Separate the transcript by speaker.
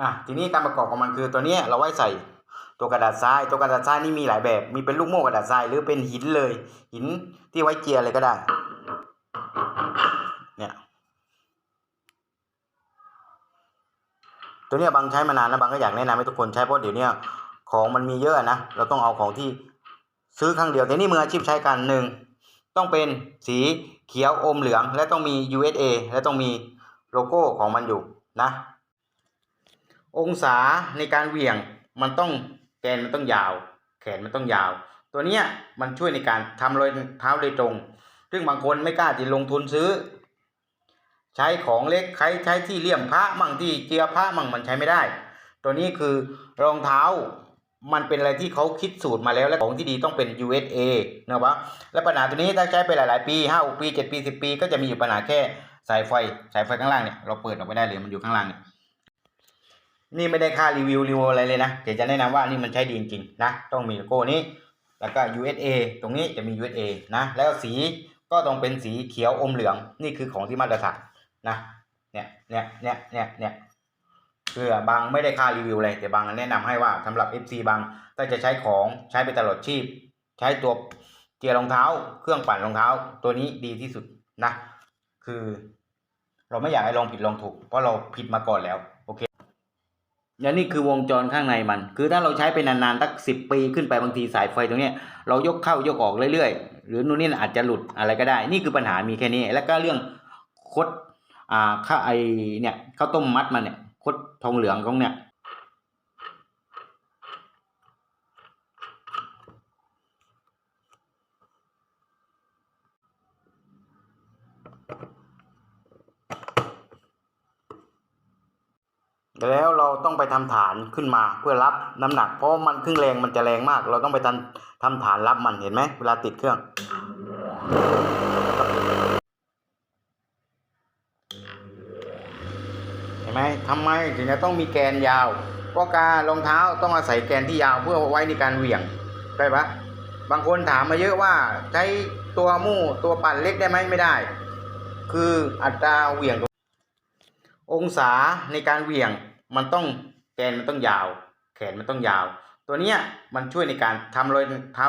Speaker 1: อะทีนี้การประกอบของมันคือตัวนี้เราไว้ใส่ตัวกระดาษทราย ตัวกระดาษทรายนี่มีหลายแบบ มีเป็นลูกโม่กระดาษทรายหรือเป็นหินเลย หินที่ไว้เจียอะไรก็ได้ เนี่ยตัวนี้บางใช้มานานแล้วบางก็อยากแนะนำให้ทุกคนใช้เพราะเดี๋ยวนี้ของมันมีเยอะนะ เราต้องเอาของที่ซื้อครั้งเดียวแต่นี่มืออาชีพใช้กันหนึ่งต้องเป็นสีเขียวอมเหลือง และต้องมี USA และต้องมีโลโก้ของมันอยู่นะ องศาในการเหวี่ยงมันต้องแกนมันต้องยาว แขนมันต้องยาว ตัวเนี้ยมันช่วยในการทำรอยเท้าโดยตรง ซึ่งบางคนไม่กล้าที่ลงทุนซื้อ ใช้ของเล็กใช้ใช้ที่เลี่ยมพระมั่งที่เจียพระมั่งมันใช้ไม่ได้ ตัวนี้คือรองเท้ามันเป็นอะไรที่เขาคิดสูตรมาแล้วและของที่ดีต้องเป็น USA นะครับและปัญหาตัวนี้ถ้าใช้ไปหลาย ๆ ปีห้าปีเจ็ดปีสิบปี ก็จะมีอยู่ปัญหาแค่สายไฟสายไฟข้างล่างเนี่ยเราเปิดออกไปได้เลยมันอยู่ข้างล่างเนี่ย นี่ไม่ได้ค่ารีวิวรีวิวอะไรเลยนะแต่จะแนะนำว่านี่มันใช้ดีจริงนะ ต้องมีโลโก้นี้ แล้วก็ USA ตรงนี้จะมี USA นะ แล้วสีก็ต้องเป็นสีเขียวอมเหลือง นี่คือของที่มาตรฐานนะ เนี่ย เนี่ย เนี่ย เนี่ย เนี่ยคือบางไม่ได้ค่ารีวิวเลยแต่บางแนะนำให้ว่าสำหรับ FC บางถ้าจะใช้ของใช้ไปตลอดชีพ ใช้ตัวเกียร์รองเท้า เครื่องปั่นรองเท้า ตัวนี้ดีที่สุดนะ คือ เราไม่อยากให้ลองผิดลองถูก เพราะเราผิดมาก่อนแล้วโอเค แล้วนี่คือวงจรข้างในมัน คือถ้าเราใช้ไปนานๆตั้งสิบปีขึ้นไปบางทีสายไฟตรงนี้เรายกเข้ายกออกเรื่อยๆ หรือนู่นนี่อาจจะหลุดอะไรก็ได้ นี่คือปัญหามีแค่นี้ แล้วก็เรื่องคดอ่าข้าไอเนี่ยข้าวต้มมัดมันเนี่ยคดทองเหลืองของเนี่ย แล้วเราต้องไปทำฐานขึ้นมาเพื่อรับน้ำหนัก เพราะมันครื่งแรงมันจะแรงมาก เราต้องไปทำทำฐานรับมันเห็นไหมเวลาติดเครื่อง เห็นไหมทำไมถึงจะต้องมีแกนยาวเพราะการรองเท้าต้องอาศัยแกนที่ยาวเพื่อไว้ในการเหวี่ยงใช่ปะบางคนถามมาเยอะว่าใช้ตัวมู่ตัวปั่นเล็กได้ไหมไม่ได้ คืออัตราเหวี่ยงองศาในการเหวี่ยง มันต้องแกนมันต้องยาว แขนมันต้องยาว ตัวเนี้ยมันช่วยในการทำรอยเท้า